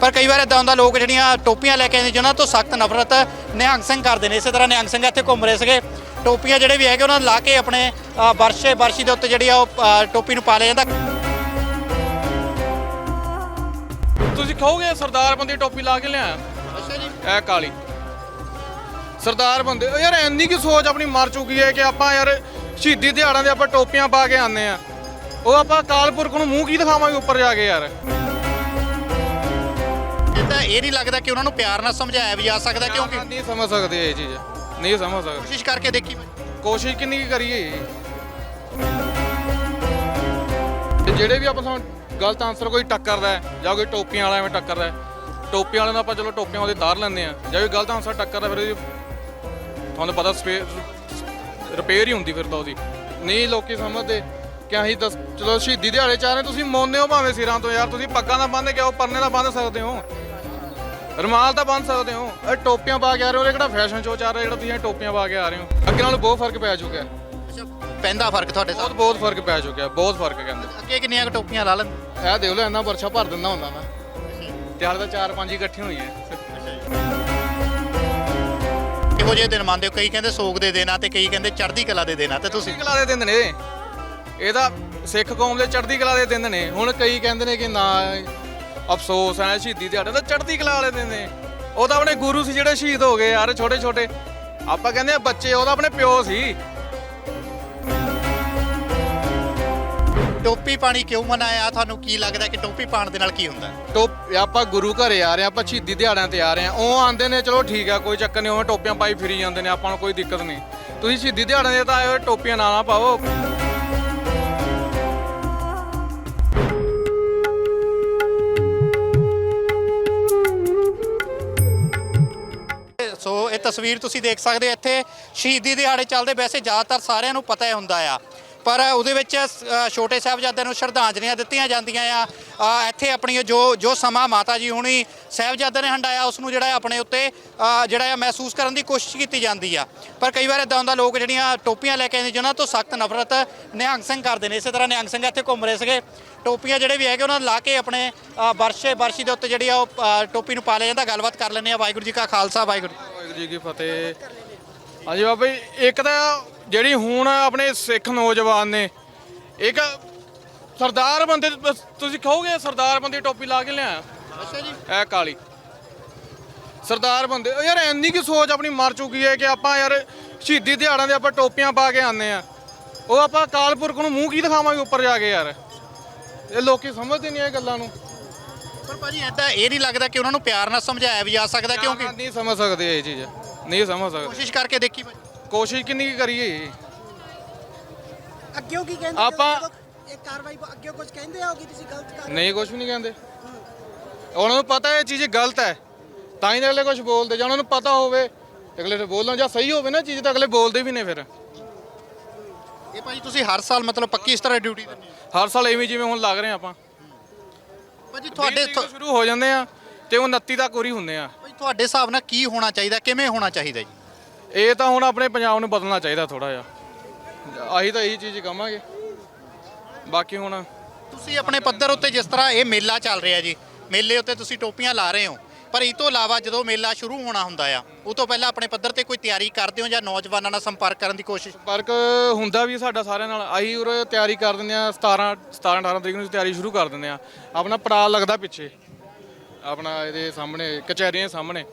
ਪਰ ਕਈ ਵਾਰ ਇਦਾਂ ਹੁੰਦਾ ਲੋਕ ਜਿਹੜੀਆਂ ਟੋਪੀਆਂ ਲੈ ਕੇ ਆਉਂਦੇ ਜਿਹਨਾਂ ਤੋਂ ਸਖਤ ਨਫ਼ਰਤ ਨਿਹੰਗ ਸਿੰਘ ਕਰਦੇ ਨੇ। ਇਸੇ ਤਰ੍ਹਾਂ ਨਿਹੰਗ ਸਿੰਘ ਇੱਥੇ ਘੁੰਮ ਰਹੇ ਸੀਗੇ। ਟੋਪੀਆਂ ਜਿਹੜੇ ਵੀ ਹੈਗੇ ਉਹਨਾਂ ਨੂੰ ਲਾ ਕੇ ਆਪਣੇ ਅ, ਵਰਸ਼ੇ ਵਰਸ਼ੀ ਦੇ ਉੱਤੇ ਜਿਹੜੀ ਆ ਉਹ ਟੋਪੀ ਨੂੰ ਪਾ ਲਿਆ ਜਾਂਦਾ। ਤੁਸੀਂ ਕਹੋਗੇ ਸਰਦਾਰ ਬੰਦੇ ਟੋਪੀ ਲਾ ਕੇ ਲਿਆ ਅੱਛਾ ਜੀ। ਇਹ ਕਾਲੀ। ਸਰਦਾਰ ਬੰਦੇ ਯਾਰ ਇੰਨੀ ਕੀ ਸੋਚ ਆਪਣੀ ਮਰ ਚੁੱਕੀ ਹੈ ਕਿ ਆਪਾਂ ਯਾਰ ਸ਼ਹੀਦੀ ਦਿਹਾੜਾਂ ਦੇ ਆਪਾਂ ਟੋਪੀਆਂ ਪਾ ਕੇ ਆਉਂਦੇ ਆ ਉਹ ਆਪਾਂ ਕਾਲਪੁਰਖ ਨੂੰ ਮੂੰਹ ਕੀ ਦਿਖਾਵਾਂਗੇ ਉੱਪਰ ਜਾ ਕੇ ਯਾਰ? ਇਹ ਨਹੀਂ ਲੱਗਦਾ ਕਿ ਉਹਨਾਂ ਨੂੰ ਪਿਆਰ ਨਾਲ ਸਮਝਾਇਆ ਵੀ ਜਾ ਸਕਦਾ ਕਿਉਂਕਿ ਨਹੀਂ ਸਮਝ ਸਕਦੇ ਇਹ ਚੀਜ਼। ਨਹੀਂ ਸਮਝ ਸਕਦੇ। ਕੋਸ਼ਿਸ਼ ਕਰਕੇ ਦੇਖੀ ਕੋਸ਼ਿਸ਼ ਕਿੰਨੀ ਕੀ ਕਰੀਏ ਤੇ ਜਿਹੜੇ ਵੀ ਆਪਾਂ ਸਾਨੂੰ ਗਲਤ ਆਨਸਰ ਕੋਈ ਟੱਕਰਦਾ ਹੈ ਜਾਂ ਕੋਈ ਟੋਪੀਆਂ ਵਾਲਾ ਐਵੇਂ ਟੱਕਰਦਾ ਹੈ, ਟੋਪੀਆਂ ਵਾਲੇ ਨੂੰ ਆਪਾਂ ਚਲੋ ਟੋਪੀਆਂ ਉਹਦੇ ਤਾਰ ਲੈਂਦੇ ਆ ਜਾਂ ਕੋਈ ਗਲਤ ਆਨਸਰ ਟੱਕਰਦਾ ਫਿਰ ਉਹਦੀ ਤੁਹਾਨੂੰ ਪਤਾ ਸਪੇਅਰ ਰਿਪੇਅਰ ਹੀ ਹੁੰਦੀ ਫਿਰ ਤਾਂ ਉਹਦੀ। ਨਹੀਂ ਲੋਕੀ ਸਮਝਦੇ ਕਿ ਅਸੀਂ ਦਸ ਚਲੋ ਸ਼ਹੀਦੀ ਦਿਹਾੜੇ ਚਾਹ ਰਹੇ ਤੁਸੀਂ ਮੋਨਦੇ ਹੋ ਭਾਵੇਂ ਸਿਰਾਂ ਤੋਂ ਯਾਰ ਤੁਸੀਂ ਪੱਗਾਂ ਦਾ ਬੰਨ੍ਹ ਕੇ ਆਓ ਪਰਨੇ ਦਾ ਬੰਨ੍ਹ ਸਕਦੇ ਹੋ। ਰੁਮਾਲ ਤਾਂ ਬੰਨ ਸਕਦੇ ਹੋ। ਇਹ ਟੋਪੀਆਂ ਪਾ ਕੇ ਆ ਰਹੇ ਹੋ ਇਹ ਕਿਹੜਾ ਫੈਸ਼ਨ ਸ਼ੋਅ ਚੱਲ ਰਿਹਾ ਜਿਹੜਾ ਤੁਸੀਂ ਇਹ ਟੋਪੀਆਂ ਪਾ ਕੇ ਆ ਰਹੇ ਹੋ? ਅੱਗੇ ਨਾਲੋਂ ਬਹੁਤ ਫ਼ਰਕ ਪੈ ਚੁੱਕਿਆ। ਹੈ ਅੱਛਾ ਪੈਂਦਾ ਫ਼ਰਕ ਤੁਹਾਡੇ ਬਹੁਤ ਸਾਹ ਬਹੁਤ ਫ਼ਰਕ ਪੈ ਚੁੱਕਿਆ ਬਹੁਤ ਫ਼ਰਕ ਕਹਿੰਦੇ। ਅੱਗੇ ਕਿੰਨੀਆਂ ਕੁ ਟੋਪੀਆਂ ਲਾ ਲੈਂਦੇ? ਇਹ ਦੇਖ ਲਓ ਇੰਨਾ ਵਰਸ਼ਾ ਭਰ ਦਿੰਦਾ ਹੁੰਦਾ ਮੈਂ। ਤੇ ਹਾਲੇ ਤਾਂ ਚਾਰ ਪੰਜ ਹੀ ਇਕੱਠੀਆਂ ਹੋਈਆਂ। ਇਹੋ ਜਿਹੇ ਦਿਨ ਮੰਨਦੇ ਹੋ ਕਈ ਕਹਿੰਦੇ ਸੋਗ ਦੇ ਦਿਨ ਆ ਤੇ ਕਈ ਕਹਿੰਦੇ ਚੜ੍ਹਦੀ ਕਲਾ ਦੇ ਦਿਨ ਆ ਤੇ ਤੁਸੀਂ? ਚੜ੍ਹਦੀ ਕਲਾ ਦੇ ਦਿਨ ਨੇ। ਇਹ ਤਾਂ ਸਿੱਖ ਕੌਮ ਦੇ ਚੜ੍ਹਦੀ ਕਲਾ ਦੇ ਦਿਨ ਨੇ। ਹੁਣ ਕਈ ਕਹਿੰਦੇ ਨੇ ਕਿ ਨਾ ਅਫਸੋਸ ਹੈ ਸ਼ਹੀਦੀ ਦਿਹਾੜੇ ਤਾਂ ਚੜ੍ਹਦੀ ਕਲਾ ਵਾਲੇ ਦਿਨ ਨੇ। ਉਹ ਤਾਂ ਆਪਣੇ ਗੁਰੂ ਸੀ ਜਿਹੜੇ ਸ਼ਹੀਦ ਹੋ ਗਏ ਯਾਰ ਛੋਟੇ ਛੋਟੇ ਆਪਾਂ ਕਹਿੰਦੇ ਆ ਬੱਚੇ ਉਹਦਾ ਆਪਣੇ ਪਿਓ ਸੀ। ਟੋਪੀ ਪਾਣੀ ਕਿਉਂ ਮਨਾਇਆ? ਤੁਹਾਨੂੰ ਕੀ ਲੱਗਦਾ ਕਿ ਟੋਪੀ ਪਾਉਣ ਦੇ ਨਾਲ ਕੀ ਹੁੰਦਾ? ਟੋਪ ਆਪਾਂ ਗੁਰੂ ਘਰੇ ਆ ਰਹੇ ਆ ਆਪਾਂ ਸ਼ਹੀਦੀ ਦਿਹਾੜਿਆਂ ਤੇ ਆ ਰਹੇ ਆ ਉਹ ਆਂਦੇ ਨੇ ਚਲੋ ਠੀਕ ਆ ਕੋਈ ਚੱਕਰ ਨਹੀਂ ਉਹ ਟੋਪੀਆਂ ਪਾਈ ਫਿਰੀ ਜਾਂਦੇ ਨੇ ਆਪਾਂ ਨੂੰ ਕੋਈ ਦਿੱਕਤ ਨਹੀਂ। ਤੁਸੀਂ ਸ਼ਹੀਦੀ ਦਿਹਾੜਿਆਂ ਦੇ ਤਾਂ ਆਏ ਹੋਏ ਟੋਪੀਆਂ ਨਾ ਨਾ ਪਾਓ। ਸੋ ਇਹ ਤਸਵੀਰ ਤੁਸੀਂ ਦੇਖ ਸਕਦੇ ਹੋ ਇੱਥੇ ਸ਼ਹੀਦੀ ਦਿਹਾੜੇ ਚੱਲਦੇ ਵੈਸੇ ਜ਼ਿਆਦਾਤਰ ਸਾਰਿਆਂ ਨੂੰ ਪਤਾ ਹੀ ਹੁੰਦਾ ਆ। ਪਰ ਉਹਦੇ ਵਿੱਚ ਛੋਟੇ ਸਾਹਿਬਜ਼ਾਦਿਆਂ ਨੂੰ ਸ਼ਰਧਾਂਜਲੀਆਂ ਦਿੱਤੀਆਂ ਜਾਂਦੀਆਂ ਆ। ਇੱਥੇ ਆਪਣੀ ਜੋ ਜੋ ਸਮਾਂ ਮਾਤਾ ਜੀ ਹੁਣੀ ਸਾਹਿਬਜ਼ਾਦਿਆਂ ਨੇ ਹੰਡਾਇਆ ਉਸ ਨੂੰ ਜਿਹੜਾ ਆਪਣੇ ਉੱਤੇ ਜਿਹੜਾ ਆ ਮਹਿਸੂਸ ਕਰਨ ਦੀ ਕੋਸ਼ਿਸ਼ ਕੀਤੀ ਜਾਂਦੀ ਆ। ਪਰ ਕਈ ਵਾਰ ਇਦਾਂ ਹੁੰਦਾ ਲੋਕ ਜਿਹੜੀਆਂ ਟੋਪੀਆਂ ਲੈ ਕੇ ਆਉਂਦੇ ਜਿਨ੍ਹਾਂ ਤੋਂ ਸਖਤ ਨਫ਼ਰਤ ਨਿਹੰਗ ਸਿੰਘ ਕਰਦੇ ਨੇ। ਇਸੇ ਤਰ੍ਹਾਂ ਨਿਹੰਗ ਸਿੰਘ ਇੱਥੇ ਘੁੰਮ ਰਹੇ ਸੀਗੇ। ਟੋਪੀਆਂ ਜਿਹੜੇ ਵੀ ਹੈਗੇ ਉਹਨਾਂ ਨੂੰ ਲਾ ਕੇ ਆਪਣੇ ਅ, ਬਰਸ਼ੀ ਦੇ ਉੱਤੇ ਜਿਹੜੀ ਆ ਉਹ ਟੋਪੀ ਨੂੰ ਪਾ ਲਿਆ ਜਾਂਦਾ। ਗੱਲਬਾਤ ਕਰ ਲੈਂਦੇ ਆ। ਵਾਹਿਗੁਰੂ ਜੀ ਕਾ ਖਾਲਸਾ ਵਾਹਿਗੁਰੂ ਜੀ ਕੀ ਫਤਿਹ। ਹਾਂਜੀ ਬਾਬਾ ਜੀ ਇੱਕ ਤਾਂ ਜਿਹੜੀ ਹੁਣ ਆਪਣੇ ਸਿੱਖ ਨੌਜਵਾਨ ਨੇ ਇੱਕ ਸਰਦਾਰ ਬੰਦੇ ਬਸ ਤੁਸੀਂ ਕਹੋਗੇ ਸਰਦਾਰ ਬੰਦੇ ਟੋਪੀ ਲਾ ਕੇ ਲਿਆ ਅੱਛਾ ਜੀ। ਇਹ ਕਾਲੀ। ਸਰਦਾਰ ਬੰਦੇ ਉਹ ਯਾਰ ਇੰਨੀ ਕੀ ਸੋਚ ਆਪਣੀ ਮਰ ਚੁੱਕੀ ਹੈ ਕਿ ਆਪਾਂ ਯਾਰ ਸ਼ਹੀਦੀ ਦਿਹਾੜਾਂ ਦੇ ਆਪਾਂ ਟੋਪੀਆਂ ਪਾ ਕੇ ਆਉਂਦੇ ਆ ਉਹ ਆਪਾਂ ਕਾਲਪੁਰਖ ਨੂੰ ਮੂੰਹ ਕੀ ਦਿਖਾਵਾਂਗੇ ਉੱਪਰ ਜਾ ਕੇ ਯਾਰ? ਇਹ ਲੋਕੀ ਸਮਝਦੇ ਨਹੀਂ ਇਹ ਗੱਲਾਂ ਨੂੰ। ਪਰ ਭਾਜੀ ਐਦਾਂ ਇਹ ਨਹੀਂ ਲੱਗਦਾ ਕਿ ਉਹਨਾਂ ਨੂੰ ਪਿਆਰ ਨਾਲ ਸਮਝਾਇਆ ਵੀ ਜਾ ਸਕਦਾ ਕਿਉਂਕਿ ਨਹੀਂ ਸਮਝ ਸਕਦੇ ਇਹ ਚੀਜ਼। ਨਹੀਂ ਸਮਝ ਸਕਦੇ। ਕੋਸ਼ਿਸ਼ ਕਰਕੇ ਦੇਖੀ ਭਾਜੀ। ਕੋਸ਼ਿਸ਼ ਕਿੰਨੀ ਕੀ ਕਰੀਏ ਅੱਗੇ ਕੀ ਕਹਿੰਦੇ ਆਪਾਂ- ਇਹ ਕਾਰਵਾਈ ਅੱਗੇ ਕੁਝ ਕਹਿੰਦੇ ਹੋਗੇ ਤੁਸੀਂ ਗਲਤ ਕਰ ਨਹੀਂ ਕੁਝ ਵੀ ਨਹੀਂ ਕਹਿੰਦੇ। ਉਹਨਾਂ ਨੂੰ ਪਤਾ ਇਹ ਚੀਜ਼ ਗਲਤ ਹੈ। ਤਾਂ ਹੀ ਤਾਂ ਅਗਲੇ ਕੁਝ ਬੋਲਦੇ। ਜਾਂ ਉਹਨਾਂ ਨੂੰ ਪਤਾ ਹੋਵੇ ਅਗਲੇ ਤੇ ਬੋਲਣ ਜਾਂ ਸਹੀ ਹੋਵੇ ਨਾ ਚੀਜ਼ ਤਾਂ ਅਗਲੇ ਬੋਲਦੇ ਵੀ ਨੇ ਫਿਰ। ਇਹ ਭਾਜੀ ਤੁਸੀਂ ਹਰ ਸਾਲ ਮਤਲਬ ਪੱਕੀ ਇਸ ਤਰ੍ਹਾਂ ਡਿਊਟੀ ਦਿੰਦੇ ਹੋ? ਹਰ ਸਾਲ ਐਵੇਂ ਜਿਵੇਂ ਹੁਣ ਲੱਗ ਰਹੇ ਆਪਾਂ। ਭਾਜੀ ਤੁਹਾਡੇ ਤੁਹਾਡੇ ਤੋਂ ਸ਼ੁਰੂ ਹੋ ਜਾਂਦੇ ਆ ਤੇ ਉਹ 29 ਤੱਕ ਪੂਰੀ ਹੁੰਦੇ ਆ। ਭਾਜੀ ਤੁਹਾਡੇ ਹਿਸਾਬ ਨਾਲ ਕੀ ਹੋਣਾ ਚਾਹੀਦਾ ਕਿਵੇਂ ਹੋਣਾ ਚਾਹੀਦਾ ਜੀ? ਇਹ ਤਾਂ ਹੁਣ ਆਪਣੇ ਪੰਜਾਬ ਨੂੰ ਬਦਲਣਾ ਚਾਹੀਦਾ ਥੋੜਾ ਜਿਹਾ। ਆਹੀ ਤਾਂ ਇਹੀ ਚੀਜ਼ ਕਵਾਂਗੇ। ਬਾਕੀ ਹੁਣ ਤੁਸੀਂ ਆਪਣੇ ਪੱਧਰ ਉੱਤੇ ਜਿਸ ਤਰ੍ਹਾਂ ਇਹ ਮੇਲਾ ਚੱਲ ਰਿਹਾ ਜੀ ਮੇਲੇ ਉੱਤੇ ਤੁਸੀਂ ਟੋਪੀਆਂ ਲਾ ਰਹੇ ਹੋ। ਪਰ ਇਹ ਤੋਂ ਇਲਾਵਾ ਜਦੋਂ ਮੇਲਾ ਸ਼ੁਰੂ ਹੋਣਾ ਹੁੰਦਾ ਆ, ਉਹ ਤੋਂ ਪਹਿਲਾਂ ਆਪਣੇ ਪੱਧਰ ਤੇ ਕੋਈ ਤਿਆਰੀ ਕਰਦੇ ਹੋ ਜਾਂ ਨੌਜਵਾਨਾਂ ਨਾਲ ਸੰਪਰਕ ਕਰਨ ਦੀ ਕੋਸ਼ਿਸ਼? ਸੰਪਰਕ ਹੁੰਦਾ ਵੀ ਸਾਡਾ ਸਾਰਿਆਂ ਨਾਲ ਆਹੀ ਉਰੇ ਤਿਆਰੀ ਕਰ ਦਿੰਦੇ ਆ 17 17 18 ਤਰੀਕ ਨੂੰ ਤਿਆਰੀ ਸ਼ੁਰੂ ਕਰ ਦਿੰਦੇ ਆ ਆਪਣਾ ਪੜਾਅ ਲੱਗਦਾ ਪਿੱਛੇ। ਆਪਣਾ ਇਹਦੇ ਸਾਹਮਣੇ, ਕਚਹਿਰੀਆਂ ਦੇ ਸਾਹਮਣੇ।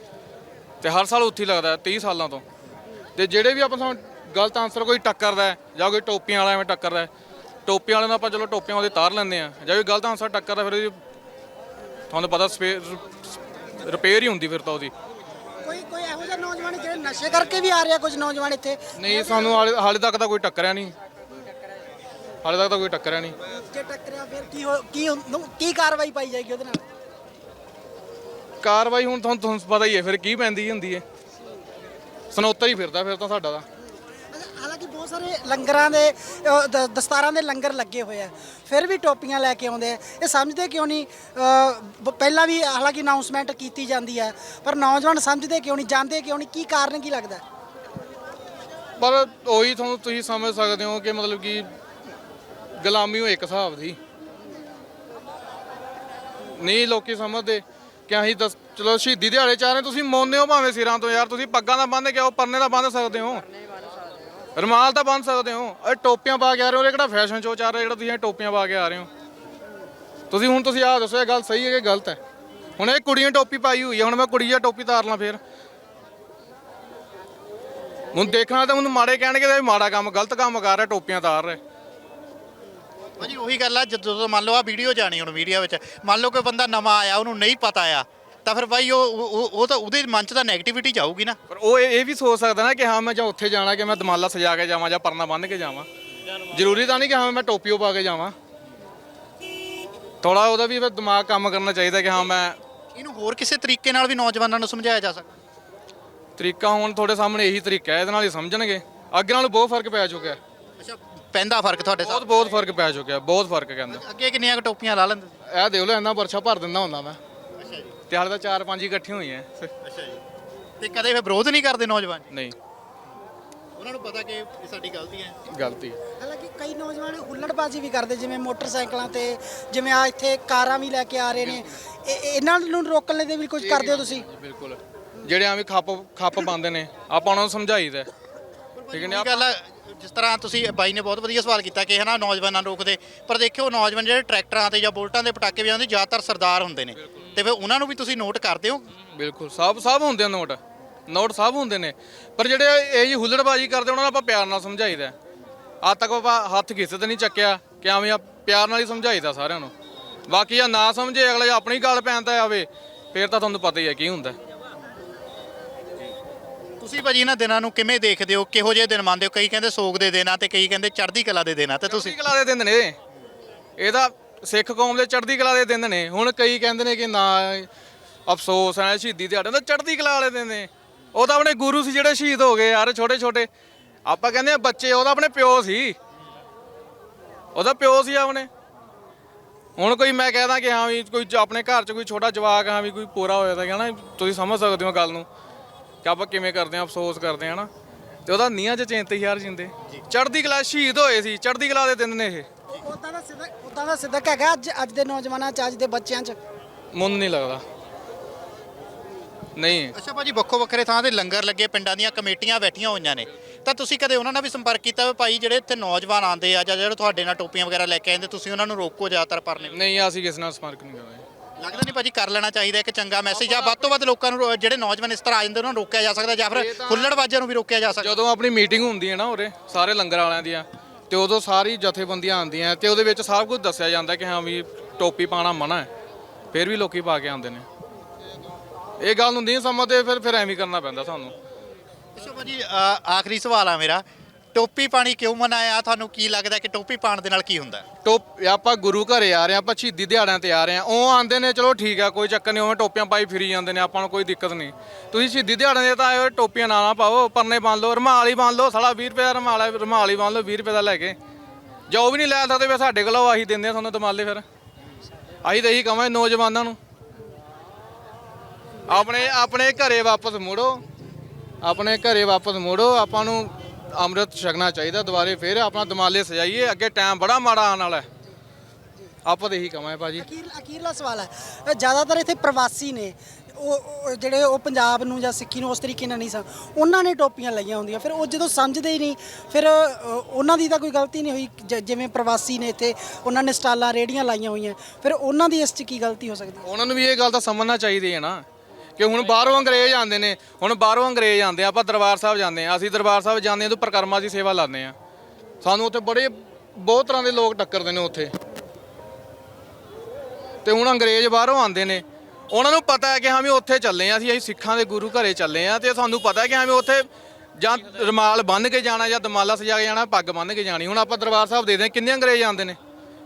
ਤੇ ਹਰ ਸਾਲ ਉੱਥੇ ਹੀ ਲੱਗਦਾ 30 ਸਾਲਾਂ ਤੋਂ। ਤੇ ਜਿਹੜੇ ਵੀ ਆਪਾਂ ਸਾਨੂੰ ਗਲਤ ਆਨਸਰ ਕੋਈ ਟੱਕਰਦਾ ਹੈ, ਜਾਂ ਕੋਈ ਟੋਪੀਆਂ ਵਾਲਾ ਐਵੇਂ ਟੱਕਰਦਾ ਟੋਪੀਆਂ ਵਾਲੇ ਨੂੰ ਆਪਾਂ ਚਲੋ ਟੋਪੀਆਂ ਉਹਦੇ ਤਾਰ ਲੈਂਦੇ ਆ ਜਾਂ ਕੋਈ ਗਲਤ ਆਨਸਰ ਟੱਕਰਦਾ ਫਿਰ ਤੁਹਾਨੂੰ ਪਤਾ ਸਪੇਅਰ ਰਿਪੇਅਰ ਹੀ ਹੁੰਦੀ ਫਿਰ ਤਾਂ ਉਹਦੀ। ਕੋਈ ਕੋਈ ਇਹੋ ਜਿਹਾ ਨੌਜਵਾਨ ਜਿਹੜੇ ਨਸ਼ੇ ਕਰਕੇ ਵੀ ਆ ਰਿਹਾ ਕੁਝ ਨੌਜਵਾਨ ਇੱਥੇ? ਨਹੀਂ ਸਾਨੂੰ ਹਾਲੇ ਹਾਲੇ ਤੱਕ ਤਾਂ ਕੋਈ ਟੱਕਰਿਆ ਨਹੀਂ। ਹਾਲੇ ਤੱਕ ਤਾਂ ਕੋਈ ਟੱਕਰਿਆ ਨਹੀਂ। ਜੇ ਟੱਕਰਿਆ ਫਿਰ ਕੀ ਹੋ- ਕੀ ਹੁੰਦ- ਕੀ ਕਾਰਵਾਈ ਪਾਈ ਜਾਏਗੀ ਉਹਦੇ ਨਾਲ? ਕਾਰਵਾਈ ਹੁਣ ਤੁਹਾਨੂੰ ਤੁਹਾਨੂੰ ਪਤਾ ਹੀ ਹੈ ਫਿਰ ਕੀ ਪੈਂਦੀ ਹੁੰਦੀ ਹੈ। ਸਨੋਤਰ ਹੀ ਫਿਰਦਾ ਫਿਰ ਤਾਂ ਸਾਡਾ ਦਾ ਹਾਲਾਂਕਿ ਬਹੁਤ ਸਾਰੇ ਲੰਗਰਾਂ ਦੇ ਅ, ਦ- ਦਸਤਾਰਾਂ ਦੇ ਲੰਗਰ ਲੱਗੇ ਹੋਏ ਆ। ਫਿਰ ਵੀ ਟੋਪੀਆਂ ਲੈ ਕੇ ਆਉਂਦੇ ਆ। ਇਹ ਸਮਝਦੇ ਕਿਉਂ ਨਹੀਂ? ਅ, ਬ- ਪਹਿਲਾਂ ਵੀ ਹਾਲਾਂਕਿ ਅਨਾਉਂਸਮੈਂਟ ਕੀਤੀ ਜਾਂਦੀ ਹੈ ਪਰ ਨੌਜਵਾਨ ਸਮਝਦੇ ਕਿਉਂ ਨਹੀਂ? ਜਾਣਦੇ ਕਿਉਂ ਨਹੀਂ? ਕੀ ਕਾਰਨ ਕੀ ਲੱਗਦਾ? ਪਰ ਉਹੀ ਤੁਹਾਨੂੰ ਤੁਸੀਂ ਸਮਝ ਸਕਦੇ ਹੋ ਕਿ ਮਤਲਬ ਕਿ ਗੁਲਾਮੀ ਉਹ ਇੱਕ ਹਿਸਾਬ ਦੀ। ਨਹੀਂ ਲੋਕੀ ਸਮਝਦੇ ਕਿ ਅਸੀਂ ਦਸ ਚਲੋ ਸ਼ਹੀਦੀ ਦਿਹਾੜੇ ਚਾਹ ਰਹੇ ਤੁਸੀਂ ਮੋਨੇ ਹੋ ਭਾਵੇਂ ਸਿਰਾਂ ਤੋਂ ਯਾਰ ਤੁਸੀਂ ਪੱਗਾਂ ਦਾ ਬੰਨ੍ਹ ਕੇ ਆਓ ਪਰਨੇ ਦਾ ਬੰਨ੍ਹ ਸਕਦੇ ਹੋ। ਰਮਾਲ ਤਾਂ ਬੰਨ੍ਹ ਸਕਦੇ ਹੋ। ਇਹ ਟੋਪੀਆਂ ਪਾ ਕੇ ਆ ਰਹੇ ਹੋ, ਇਹ ਕਿਹੜਾ ਫੈਸ਼ਨ ਸ਼ੋਅ ਚੱਲ ਰਿਹਾ, ਜਿਹੜਾ ਤੁਸੀਂ ਇਹ ਟੋਪੀਆਂ ਪਾ ਕੇ ਆ ਰਹੇ ਹੋ? ਤੁਸੀਂ ਹੁਣ ਤੁਸੀਂ ਆਹ ਦੱਸੋ, ਇਹ ਗੱਲ ਸਹੀ ਹੈ ਕਿ ਗਲਤ ਹੈ? ਹੁਣ ਇਹ ਕੁੜੀਆਂ ਟੋਪੀ ਪਾਈ ਹੋਈ ਹੈ, ਹੁਣ ਮੈਂ ਕੁੜੀ ਆ ਟੋਪੀ ਤਾਰ ਲਾਂ ਫੇਰ। ਹੁਣ ਦੇਖਣਾ ਤਾਂ ਉਹਨੂੰ ਮਾੜੇ ਕਹਿਣਗੇ ਤੇ ਮਾੜਾ ਕੰਮ, ਗਲਤ ਕੰਮ ਕਰ ਰਿਹਾ, ਟੋਪੀਆਂ ਤਾਰ ਰਿਹਾ। ਭਾਜੀ, ਉਹੀ ਗੱਲ ਆ, ਜਦੋਂ ਮੰਨ ਲਓ ਆ ਵੀਡੀਓ ਜਾਣੀ ਹੁਣ ਮੀਡੀਆ ਵਿੱਚ। ਮੰਨ ਲਓ ਕੋਈ ਬੰਦਾ ਨਵਾਂ ਆਇਆ, ਉਹਨੂੰ ਨਹੀਂ ਪਤਾ ਆ। ਤਾਂ ਫਿਰ ਭਾਈ ਉਹ ਉਹ ਉਹ ਤਾਂ ਉਹਦੇ ਮਨ 'ਚ ਤਾਂ 네ਗੇਟਿਵਿਟੀ ਜਾਊਗੀ ਨਾ। ਪਰ ਉਹ ਇਹ ਇਹ ਵੀ ਸੋਚ ਸਕਦਾ ਨਾ ਕਿ ਹਾਂ ਮੈਂ ਜਾਂ ਉੱਥੇ ਜਾਣਾ ਕਿ ਮੈਂ ਦਮਾਲਾ ਸਜਾ ਕੇ ਜਾਵਾਂ ਜਾਂ ਪਰਨਾ ਬੰਨ੍ਹ ਕੇ ਜਾਵਾਂ। ਜ਼ਰੂਰੀ ਤਾਂ ਨਹੀਂ ਕਿ ਹਾਂ ਮੈਂ ਟੋਪੀਓ ਪਾ ਕੇ ਜਾਵਾਂ। ਥੋੜਾ ਉਹਦਾ ਵੀ ਫਿਰ ਦਿਮਾਗ ਕੰਮ ਕਰਨਾ ਚਾਹੀਦਾ ਕਿ ਹਾਂ ਮੈਂ ਇਹਨੂੰ ਹੋਰ ਕਿਸੇ ਤਰੀਕੇ ਨਾਲ ਵੀ ਨੌਜਵਾਨਾਂ ਨੂੰ ਸਮਝਾਇਆ ਜਾ ਸਕਦਾ। ਤਰੀਕਾ ਹੁਣ ਤੁਹਾਡੇ ਸਾਹਮਣੇ ਇਹੀ ਤਰੀਕਾ ਹੈ ਇਹਦੇ ਨਾਲ ਹੀ ਸਮਝਣਗੇ। ਅੱਗੇ ਨਾਲੋਂ ਬਹੁਤ ਫ਼ਰਕ ਪੈ ਚੁੱਕਿਆ। ਹੈ। ਅੱਛਾ ਪੈਂਦਾ ਫ਼ਰਕ ਤੁਹਾਡੇ ਬਹੁਤ ਸਾਹ ਬਹੁਤ ਫ਼ਰਕ ਪੈ ਚੁੱਕਿਆ ਬਹੁਤ ਫ਼ਰਕ ਕਹਿੰਦਾ। ਅੱਗੇ ਕਿੰਨੀਆਂ ਕੁ ਟੋਪੀਆਂ ਲਾ ਲੈਂਦੇ? ਸੀ? ਇਹ ਦੇਖ ਲਓ ਇੰਨਾ ਵਰਸ਼ਾ ਭਰ ਦਿੰਦਾ ਹੁੰਦਾ ਮੈਂ। ਤੇ ਹਾਲੇ ਤਾਂ ਚਾਰ ਪੰਜ ਹੀ ਇਕੱਠੀਆਂ ਹੋਈਆਂ। ਅੱਛਾ ਜੀ। ਤੇ ਕਦੇ ਫਿਰ ਵਿਰੋਧ ਨਹੀਂ ਕਰਦੇ ਨੌਜਵਾਨ ਨਹੀਂ। ਉਹਨਾਂ ਨੂੰ ਪਤਾ ਕਿ ਇਹ ਸਾਡੀ ਗਲਤੀ ਹੈ। ਗਲਤੀ। ਹਾਲਾਂਕਿ ਕਈ ਨੌਜਵਾਨ ਹੁੱਲੜਬਾਜ਼ੀ ਵੀ ਕਰਦੇ ਜਿਵੇਂ ਮੋਟਰਸਾਈਕਲਾਂ ਤੇ ਜਿਵੇਂ ਆ ਇੱਥੇ ਕਾਰਾਂ ਵੀ ਲੈ ਕੇ ਆ ਰਹੇ ਨੇ। ਇਹ- ਇਹ- ਇਹਨਾਂ ਨੂੰ ਰੋਕਣ ਲਈ ਵੀ ਕੁਝ ਕਰਦੇ ਹੋ ਤੁਸੀਂ? ਬਿਲਕੁਲ। ਜਿਹੜੇ ਐਵੇਂ ਖੱਪ ਖੱਪ ਪਾਉਂਦੇ ਨੇ ਆਪਾਂ ਉਹਨਾਂ ਨੂੰ ਸਮਝਾਈਦਾ ਠੀਕ ਹੈ ਇਹ ਗੱਲ ਆ, ਜਿਸ ਤਰ੍ਹਾਂ ਤੁਸੀਂ, ਬਾਈ ਨੇ ਬਹੁਤ ਵਧੀਆ ਸਵਾਲ ਕੀਤਾ ਕਿ ਹਨਾ ਨੌਜਵਾਨਾਂ ਨੂੰ ਰੋਕਦੇ। ਪਰ ਦੇਖਿਓ ਨੌਜਵਾਨ ਜਿਹੜੇ ਟਰੈਕਟਰਾਂ ਤੇ ਜਾਂ ਬੁਲਟਾਂ ਦੇ ਪਟਾਕੇ ਵਜਾਉਂਦੇ, ਜ਼ਿਆਦਾਤਰ ਸਰਦਾਰ ਹੁੰਦੇ ਨੇ। ਤੇ ਫਿਰ ਉਹਨਾਂ ਨੂੰ ਵੀ ਤੁਸੀਂ ਨੋਟ ਕਰਦੇ ਹੋ? ਬਿਲਕੁਲ, ਸਭ ਸਭ ਹੁੰਦੇ ਆ ਨੋਟ ਨੋਟ ਸਭ ਹੁੰਦੇ ਨੇ। ਪਰ ਜਿਹੜੇ ਇਹ ਜੀ ਹੁੱਲੜਬਾਜੀ ਕਰਦੇ, ਉਹਨਾਂ ਨੂੰ ਆਪਾਂ ਪਿਆਰ ਨਾਲ ਸਮਝਾਈਦਾ। ਅੱਜ ਤੱਕ ਆਪਾਂ ਹੱਥ ਕਿਸੇ ਤੇ ਨਹੀਂ ਚੱਕਿਆ ਕਿ ਐਵੇਂ ਆ ਪਿਆਰ ਨਾਲ ਹੀ ਸਮਝਾਈਦਾ ਸਾਰਿਆਂ ਨੂੰ। ਬਾਕੀ ਆ ਨਾ ਸਮਝੇ, ਅਗਲੇ ਆਪਣੀ ਗੱਲ ਪੈਣ ਪੈਂਦਾ ਆਵੇ, ਫੇਰ ਤਾਂ ਤੁਹਾਨੂੰ ਪਤਾ ਹੀ ਹੈ ਕੀ ਹੁੰਦਾ। ਤੁਸੀਂ ਭਾਜੀ ਇਹਨਾਂ ਦਿਨਾਂ ਨੂੰ ਕਿਵੇਂ ਦੇਖਦੇ ਹੋ? ਕਿਹੋ ਜਿਹੇ ਦਿਨ ਮੰਨਦੇ ਹੋ? ਕਈ ਕਹਿੰਦੇ ਸੋਗ ਦੇ ਦਿਨ ਆ ਤੇ ਕਈ ਕਹਿੰਦੇ ਚੜ੍ਹਦੀ ਕਲਾ ਦੇ ਦਿਨ ਆ ਤੇ ਤੁਸੀਂ? ਚੜ੍ਹਦੀ ਕਲਾ ਦੇ ਦਿਨ ਨੇ। ਇਹਦਾ ਸਿੱਖ ਕੌਮ ਦੇ ਚੜ੍ਹਦੀ ਕਲਾ ਦੇ ਦਿਨ ਨੇ। ਹੁਣ ਕਈ ਕਹਿੰਦੇ ਨੇ ਕਿ ਨਾ, ਅਫਸੋਸ ਹੈ ਸ਼ਹੀਦੀ ਦਿਹਾੜੇ ਦਾ ਚੜ੍ਹਦੀ ਕਲਾ ਵਾਲੇ ਦਿਨ ਨੇ। ਉਹ ਤਾਂ ਆਪਣੇ ਗੁਰੂ ਸੀ ਜਿਹੜੇ ਸ਼ਹੀਦ ਹੋ ਗਏ ਯਾਰ ਛੋਟੇ ਛੋਟੇ ਆਪਾਂ ਕਹਿੰਦੇ ਆ ਬੱਚੇ ਉਹਦਾ ਆਪਣੇ ਪਿਓ ਸੀ। ਉਹਦਾ ਪਿਓ ਸੀ ਆਪਣੇ। ਹੁਣ ਕੋਈ ਮੈਂ ਕਹਿਦਾ ਕਿ ਹਾਂ ਵੀ ਕੋਈ ਆਪਣੇ ਘਰ 'ਚ ਕੋਈ ਛੋਟਾ ਜਵਾਕ, ਹਾਂ ਵੀ ਕੋਈ ਪੂਰਾ ਹੋਇਆ ਤਾਂ ਕਹਿੰਦਾ ਤੁਸੀਂ ਸਮਝ ਸਕਦੇ ਹੋ ਗੱਲ ਨੂੰ। ਕਿ ਆਪਾਂ ਕਿਵੇਂ ਕਰਦੇ ਆ ਅਫਸੋਸ ਕਰਦੇ ਆ ਨਾ। ਤੇ ਉਹਦਾ ਨੀਹਾਂ 'ਚ ਚਿੰਤੇ ਯਾਰ ਜਿੰਦੇ। ਚੜ੍ਹਦੀ ਕਲਾ ਸ਼ਹੀਦ ਹੋਏ ਸੀ ਚੜ੍ਹਦੀ ਕਲਾ ਦੇ ਦਿਨ ਨੇ ਇਹ। ਉਦਾਂ ਦਾ ਸਿੱਧਕ ਉਦਾਂ ਦਾ ਸਿੱਧਕ ਹੈਗਾ? ਅੱਜ ਅੱਜ ਦੇ ਨੌਜਵਾਨਾਂ 'ਚ ਅੱਜ ਦੇ ਬੱਚਿਆਂ 'ਚ। ਮੁੰਨ ਨਹੀਂ ਲੱਗਦਾ। ਨਹੀਂ। ਅੱਛਾ ਭਾਜੀ ਵੱਖੋ ਵੱਖਰੇ ਥਾਂ ਤੇ ਲੰਗਰ ਲੱਗੇ ਪਿੰਡਾਂ ਦੀਆਂ ਕਮੇਟੀਆਂ ਬੈਠੀਆਂ ਹੋਈਆਂ ਨੇ। ਤਾਂ ਤੁਸੀਂ ਕਦੇ ਉਹਨਾਂ ਨਾਲ ਵੀ ਸੰਪਰਕ ਕੀਤਾ ਵੀ ਭਾਈ ਜਿਹੜੇ ਇੱਥੇ ਨੌਜਵਾਨ ਆਉਂਦੇ ਆ ਜਾਂ ਜਿਹੜੇ ਤੁਹਾਡੇ ਨਾਲ ਟੋਪੀਆਂ ਵਗੈਰਾ ਲੈ ਕੇ ਆਉਂਦੇ ਤੁਸੀਂ ਉਹਨਾਂ ਨੂੰ ਰੋਕੋ ਜ਼ਿਆਦਾਤਰ ਪਰਨੇ ਨਹੀਂ ਅਸੀਂ ਕਿਸੇ ਨਾਲ ਸੰਪਰਕ ਨਹੀਂ ਕਰਦੇ। ਲੱਗਦਾ ਨਹੀਂ ਭਾਜੀ ਕਰ ਲੈਣਾ ਚਾਹੀਦਾ ਇੱਕ ਚੰਗਾ ਮੈਸੇਜ ਆ। ਵੱਧ ਤੋਂ ਵੱਧ ਲੋਕਾਂ ਨੂੰ ਰੋ- ਜਿਹੜੇ ਨੌਜਵਾਨ ਇਸ ਤਰ੍ਹਾਂ ਆ ਜਾਂਦੇ ਉਹਨਾਂ ਨੂੰ ਰੋਕਿਆ ਜਾ ਸਕਦਾ ਜਾਂ ਫਿਰ ਹੁੱਲੜਬਾਜ਼ਾਂ ਨੂੰ ਵੀ ਰੋਕਿਆ ਜਾ ਸਕਦਾ। ਜਦੋਂ ਆਪਣੀ ਮੀਟਿੰਗ ਹੁੰਦੀ ਹੈ ਨਾ ਉਰੇ ਸਾਰੇ ਲੰਗਰ ਵਾਲਿਆਂ ਦੀਆਂ ਤੇ ਉਦੋਂ ਸਾਰੀ ਜਥੇਬੰਦੀਆਂ ਆਉਂਦੀਆਂ ਤੇ ਉਹਦੇ ਵਿੱਚ ਸਭ ਕੁਝ ਦੱਸਿਆ ਜਾਂਦਾ ਕਿ ਹਾਂ ਵੀ ਟੋਪੀ ਪਾਣਾ ਮਨਾ ਹੈ। ਫਿਰ ਵੀ ਲੋਕੀ ਪਾ ਕੇ ਆਉਂਦੇ ਨੇ। ਇਹ ਗੱਲ ਹੁੰਦੀ ਨਹੀਂ ਸਮਝਦੇ ਫਿਰ ਫਿਰ ਐਵੇਂ ਹੀ ਕਰਨਾ ਪੈਂਦਾ ਸਾਨੂੰ। ਅੱਛਾ ਭਾਜੀ ਅ, ਆਖਰੀ ਸਵਾਲ ਆ ਮੇਰਾ। ਟੋਪੀ ਪਾਣੀ ਕਿਉਂ ਮਨਾਇਆ? ਤੁਹਾਨੂੰ ਕੀ ਲੱਗਦਾ ਕਿ ਟੋਪੀ ਪਾਉਣ ਦੇ ਨਾਲ ਕੀ ਹੁੰਦਾ? ਟੋਪ, ਆਪਾਂ ਗੁਰੂ ਘਰੇ ਆ ਰਹੇ ਆ ਆਪਾਂ ਸ਼ਹੀਦੀ ਦਿਹਾੜਿਆਂ ਤੇ ਆ ਰਹੇ ਆ ਉਹ ਆਂਦੇ ਨੇ, ਚਲੋ ਠੀਕ ਆ, ਕੋਈ ਚੱਕਰ ਨਹੀਂ, ਉਵੇਂ ਟੋਪੀਆਂ ਪਾਈ ਫਿਰੀ ਜਾਂਦੇ ਨੇ, ਆਪਾਂ ਨੂੰ ਕੋਈ ਦਿੱਕਤ ਨਹੀਂ। ਤੁਸੀਂ ਸ਼ਹੀਦੀ ਦਿਹਾੜਿਆਂ ਦੇ ਤਾਂ ਆਏ ਹੋ ਟੋਪੀਆਂ ਨਾ ਨਾ ਪਾਓ, ਪਰਨੇ ਬੰਨ ਲਓ, ਰਮਾਲ ਹੀ ਬੰਨ ਲਓ, ਸਾਲਾ 20 ਰੁਪਏ ਦਾ ਰਮਾਲ ਹੈ, ਰਮਾਲ ਹੀ ਬੰਨ ਲਓ 20 ਰੁਪਏ ਦਾ ਲੈ ਕੇ। ਜੋ ਵੀ ਨਹੀਂ ਲੈ ਸਕਦੇ, ਫਿਰ ਸਾਡੇ ਕੋਲੋਂ ਆਹੀ ਦਿੰਦੇ ਆ ਤੁਹਾਨੂੰ ਦਮਾਲੇ ਫਿਰ। ਆਹੀ ਤਾਂ ਇਹੀ ਕਵਾਂ ਨੌਜਵਾਨਾਂ ਨੂੰ। ਆਪਣੇ ਆਪਣੇ ਘਰੇ ਵਾਪਸ ਮੁੜੋ। ਆਪਣੇ ਘਰੇ ਵਾਪਸ ਮੁੜੋ, ਆਪਾਂ ਨੂੰ ਅੰਮ੍ਰਿਤ ਛਕਣਾ ਚਾਹੀਦਾ ਦੁਬਾਰੇ ਫਿਰ ਆਪਣਾ ਦਮਾਲੇ ਸਜਾਈਏ। ਅੱਗੇ ਟਾਈਮ ਬੜਾ ਮਾੜਾ ਆਉਣ ਵਾਲਾ ਹੈ। ਆਪਾਂ ਤਾਂ ਇਹੀ ਕਵਾਂ ਭਾਜੀ। ਅਖੀਰ ਅਖੀਰਲਾ ਸਵਾਲ ਹੈ। ਜ਼ਿਆਦਾਤਰ ਇੱਥੇ ਪ੍ਰਵਾਸੀ ਨੇ ਉਹ ਜਿਹੜੇ ਉਹ ਪੰਜਾਬ ਨੂੰ ਜਾਂ ਸਿੱਖੀ ਨੂੰ ਉਸ ਤਰੀਕੇ ਨਾਲ ਨਹੀਂ ਸਮ ਉਹਨਾਂ ਨੇ ਟੋਪੀਆਂ ਲਈਆਂ ਹੁੰਦੀਆਂ। ਫਿਰ ਉਹ ਜਦੋਂ ਸਮਝਦੇ ਹੀ ਨਹੀਂ ਫਿਰ ਉਹਨਾਂ ਦੀ ਤਾਂ ਕੋਈ ਗਲਤੀ ਨਹੀਂ ਹੋਈ। ਜਿਵੇਂ ਪ੍ਰਵਾਸੀ ਨੇ ਇੱਥੇ ਉਹਨਾਂ ਨੇ ਸਟਾਲਾਂ ਰੇੜੀਆਂ ਲਾਈਆਂ ਹੋਈਆਂ। ਫਿਰ ਉਹਨਾਂ ਦੀ ਇਸ 'ਚ ਕੀ ਗਲਤੀ ਹੋ ਸਕਦੀ ਉਹਨਾਂ ਨੂੰ ਵੀ ਇਹ ਗੱਲ ਤਾਂ ਸਮਝਣਾ ਚਾਹੀਦੀ ਹੈ ਨਾ। ਕਿ ਹੁਣ ਬਾਹਰੋਂ ਅੰਗਰੇਜ਼ ਆਉਂਦੇ ਨੇ, ਹੁਣ ਬਾਹਰੋਂ ਅੰਗਰੇਜ਼ ਆਉਂਦੇ ਆ, ਆਪਾਂ ਦਰਬਾਰ ਸਾਹਿਬ ਜਾਂਦੇ ਆ, ਅਸੀਂ ਦਰਬਾਰ ਸਾਹਿਬ ਜਾਂਦੇ ਆ ਤਾਂ ਪ੍ਰਕਰਮਾ ਦੀ ਸੇਵਾ ਲਾਉਂਦੇ ਆ। ਸਾਨੂੰ ਉੱਥੇ ਬੜੇ, ਬਹੁਤ ਤਰ੍ਹਾਂ ਦੇ ਲੋਕ ਟੱਕਰਦੇ ਨੇ ਉੱਥੇ। ਤੇ ਹੁਣ ਅੰਗਰੇਜ਼ ਬਾਹਰੋਂ ਆਉਂਦੇ ਨੇ। ਉਹਨਾਂ ਨੂੰ ਪਤਾ ਹੈ ਕਿ ਹਾਂ ਵੀ ਉੱਥੇ ਚੱਲੇ ਆ, ਅਸੀਂ ਅਸੀਂ ਸਿੱਖਾਂ ਦੇ ਗੁਰੂ ਘਰੇ ਚੱਲੇ ਆ ਤੇ ਸਾਨੂੰ ਪਤਾ ਹੈ ਕਿ ਹਾਂ ਵੀ ਉੱਥੇ ਜਾਂ ਰਮਾਲ ਬੰਨ੍ਹ ਕੇ ਜਾਣਾ ਜਾਂ ਦਮਾਲਾ ਸਜਾ ਕੇ ਜਾਣਾ, ਪੱਗ ਬੰਨ੍ਹ ਕੇ ਜਾਣੀ। ਹੁਣ ਆਪਾਂ ਦਰਬਾਰ ਸਾਹਿਬ ਦੇਖਦੇ ਹਾਂ ਕਿੰਨੇ ਅੰਗਰੇਜ਼ ਆਉਂਦੇ ਨੇ।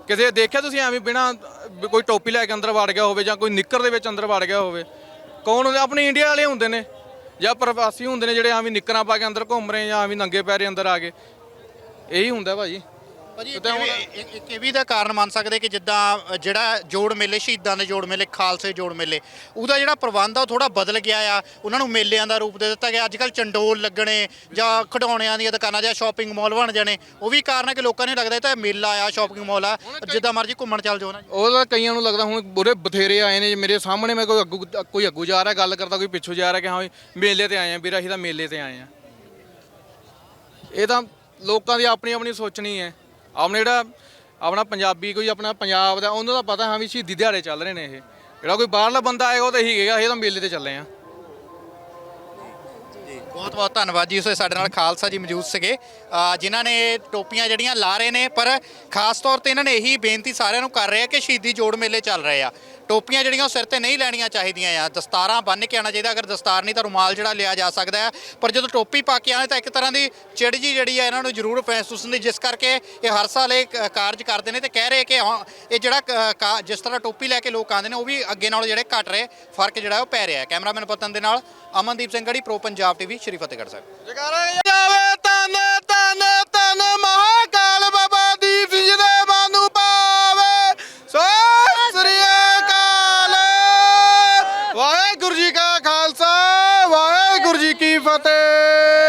ਕਿਸੇ ਦੇਖਿਆ ਤੁਸੀਂ ਐਵੇਂ ਬਿਨਾ, ਕੋਈ ਟੋਪੀ ਲੈ ਕੇ ਅੰਦਰ ਵੜ ਗਿਆ ਹੋਵੇ ਜਾਂ ਕੋਈ ਨਿੱਕਰ ਦੇ ਵਿੱਚ ਅੰਦਰ ਵੜ ਗਿਆ ਹੋਵੇ। ਕੌਣ ਹੁੰਦੇ? ਆਪਣੇ ਇੰਡੀਆ ਵਾਲੇ ਹੁੰਦੇ ਨੇ। ਜਾਂ ਪ੍ਰਵਾਸੀ ਹੁੰਦੇ ਨੇ ਜਿਹੜੇ ਐਵੇਂ ਨਿੱਕਰਾਂ ਪਾ ਕੇ ਅੰਦਰ ਘੁੰਮ ਰਹੇ ਜਾਂ ਐਵੇਂ ਨੰਗੇ ਪੈਰੇ ਅੰਦਰ ਆ ਗਏ ਇਹੀ ਹੁੰਦਾ ਭਾਜੀ। ਭਾਜੀ ਇੱਕ ਇੱਕ ਇਹ ਵੀ ਦਾ ਕਾਰਨ ਮੰਨ ਸਕਦੇ ਕਿ ਜਿੱਦਾਂ ਅ, ਜਿਹੜਾ ਜੋੜ ਮੇਲੇ ਸ਼ਹੀਦਾਂ ਦੇ ਜੋੜ ਮੇਲੇ ਖਾਲਸੇ ਜੋੜ ਮੇਲੇ ਉਹਦਾ ਜਿਹੜਾ ਪ੍ਰਬੰਧ ਆ ਉਹ ਥੋੜਾ ਬਦਲ ਗਿਆ ਆ। ਉਹਨਾਂ ਨੂੰ ਮੇਲਿਆਂ ਦਾ ਰੂਪ ਦੇ ਦਿੱਤਾ ਗਿਆ। ਅੱਜ ਕੱਲ ਚੰਡੋਲ ਲੱਗਣੇ ਜਾਂ ਖਿਡੌਣਿਆਂ ਦੀਆਂ ਦੁਕਾਨਾਂ ਜਾਂ ਸ਼ਾਪਿੰਗ ਮਾਲ ਬਣ ਜਾਣੇ ਉਹ ਵੀ ਕਾਰਨ ਹੈ ਕਿ ਲੋਕਾਂ ਨੂੰ ਲੱਗਦਾ ਇਹ ਤਾਂ ਮੇਲਾ ਆ ਸ਼ਾਪਿੰਗ ਮਾਲ ਆ। ਜਿੱਦਾਂ ਮਰਜ਼ੀ ਘੁੰਮਣ ਚੱਲ ਜਾਓ ਨਾ ਉਹਦਾ ਕਈਆਂ ਨੂੰ ਲੱਗਦਾ ਹੁਣ ਬੁਰੇ ਬਥੇਰੇ ਆਏ ਨੇ ਮੇਰੇ ਸਾਹਮਣੇ ਮੈਂ ਕੋਈ ਅੱਗੂ ਕੋਈ ਅੱਗੂ ਜਾ ਰਿਹਾ ਗੱਲ ਕਰਦਾ ਕੋਈ ਪਿੱਛੋਂ ਜਾ ਰਿਹਾ ਕਿ ਹਾਂ ਵੀ ਮੇਲੇ ਤੇ ਆਏ ਆ ਵੀਰ ਅਸੀਂ ਤਾਂ ਮੇਲੇ ਤੇ ਆਏ ਆ। ਇਹ ਤਾਂ ਲੋਕਾਂ ਦੀ ਆਪਣੀ ਆਪਣੀ ਸੋਚਣੀ ਹੈ। ਆਪਣੇ ਜਿਹੜਾ ਆਪਣਾ ਪੰਜਾਬੀ ਕੋਈ ਆਪਣਾ ਪੰਜਾਬ ਦਾ, ਉਹਨੂੰ ਤਾਂ ਪਤਾ ਹਾਂ ਵੀ ਸ਼ਹੀਦੀ ਦਿਹਾੜੇ ਚੱਲ ਰਹੇ ਨੇ ਇਹ। ਜਿਹੜਾ ਕੋਈ ਬਾਹਰਲਾ ਬੰਦਾ ਆਏਗਾ ਉਹ ਤਾਂ ਇਹੀ ਕਹੇਗਾ ਇਹ ਤਾਂ ਮੇਲੇ ਤੇ ਚੱਲੇ ਆ ਬਹੁਤ ਬਹੁਤ ਧੰਨਵਾਦ ਜੀ ਉਸੇ ਸਾਡੇ ਨਾਲ ਖਾਲਸਾ ਜੀ ਮੌਜੂਦ ਸੀਗੇ। ਅ, ਜਿਨ੍ਹਾਂ ਨੇ ਟੋਪੀਆਂ ਜਿਹੜੀਆਂ ਲਾ ਰਹੇ ਨੇ ਪਰ ਖਾਸ ਤੌਰ ਤੇ ਇਹਨਾਂ ਨੇ ਇਹੀ ਬੇਨਤੀ ਸਾਰਿਆਂ ਨੂੰ ਕਰ ਰਹੇ ਆ ਕਿ ਸ਼ਹੀਦੀ ਜੋੜ ਮੇਲੇ ਚੱਲ ਰਹੇ ਆ। ਟੋਪੀਆਂ ਜਿਹੜੀਆਂ ਉਹ ਸਿਰ ਤੇ ਨਹੀਂ ਲੈਣੀਆਂ ਚਾਹੀਦੀਆਂ ਆ। ਦਸਤਾਰਾਂ ਬੰਨ੍ਹ ਕੇ ਆਉਣਾ ਚਾਹੀਦਾ ਅਗਰ ਦਸਤਾਰ ਨਹੀਂ ਤਾਂ ਰੁਮਾਲ ਜਿਹੜਾ ਲਿਆ ਜਾ ਸਕਦਾ ਹੈ ਪਰ ਜਦੋਂ ਟੋਪੀ ਪਾ ਕੇ ਆਉਣਾ ਤਾਂ ਇੱਕ ਤਰ੍ਹਾਂ ਦੀ ਚਿੜ ਜੀ ਜਿਹੜੀ ਆ ਇਹਨਾਂ ਨੂੰ ਜ਼ਰੂਰ ਮਹਿਸੂਸ ਹੁੰਦੀ ਜਿਸ ਕਰਕੇ ਇਹ ਹਰ ਸਾਲ ਇਹ ਕ- ਕਾਰਜ ਕਰਦੇ ਨੇ ਤੇ ਕਹਿ ਰਹੇ ਕਿ ਹਾਂ ਇਹ ਜਿਹੜਾ ਕ- ਕਾ- ਜਿਸ ਤਰ੍ਹਾਂ ਟੋਪੀ ਲੈ ਕੇ ਲੋਕ ਆਉਂਦੇ ਨੇ ਉਹ ਵੀ ਅੱਗੇ ਨਾਲੋਂ ਜਿਹੜੇ ਘਟ ਰਹੇ ਫ਼ਰਕ ਜਿਹੜਾ ਉਹ ਪੈ ਰਿਹਾ ਹੈ। ਕੈਮਰਾਮੈਨ ਪਤਨ ਦੇ ਨਾਲ ਅਮਨਦੀਪ ਸਿੰਘ ਗੜੀ ਪ੍ਰੋ ਪੰਜਾਬ ਟੀਵੀ ਸ਼੍ਰੀ ਫਤਿਹਗੜ੍ਹ ਸਾਹਿਬ। ਜਗਾਰਾ ਜਾਵੇ ਤਨ ਤਨ ਤਨ ਮਹਾਕਾਲ ਬਾਬਾ ਦੀਪ ਸਿੰਘ ਦੇ ਮਾਨੂ ਪਾਵੇ ਸੋ ਸ੍ਰੀ ਅਕਾਲ। ਵਾਹਿਗੁਰੂ ਜੀ ਕਾ ਖਾਲਸਾ, ਵਾਹਿਗੁਰੂ ਜੀ ਕੀ ਫਤਿਹ।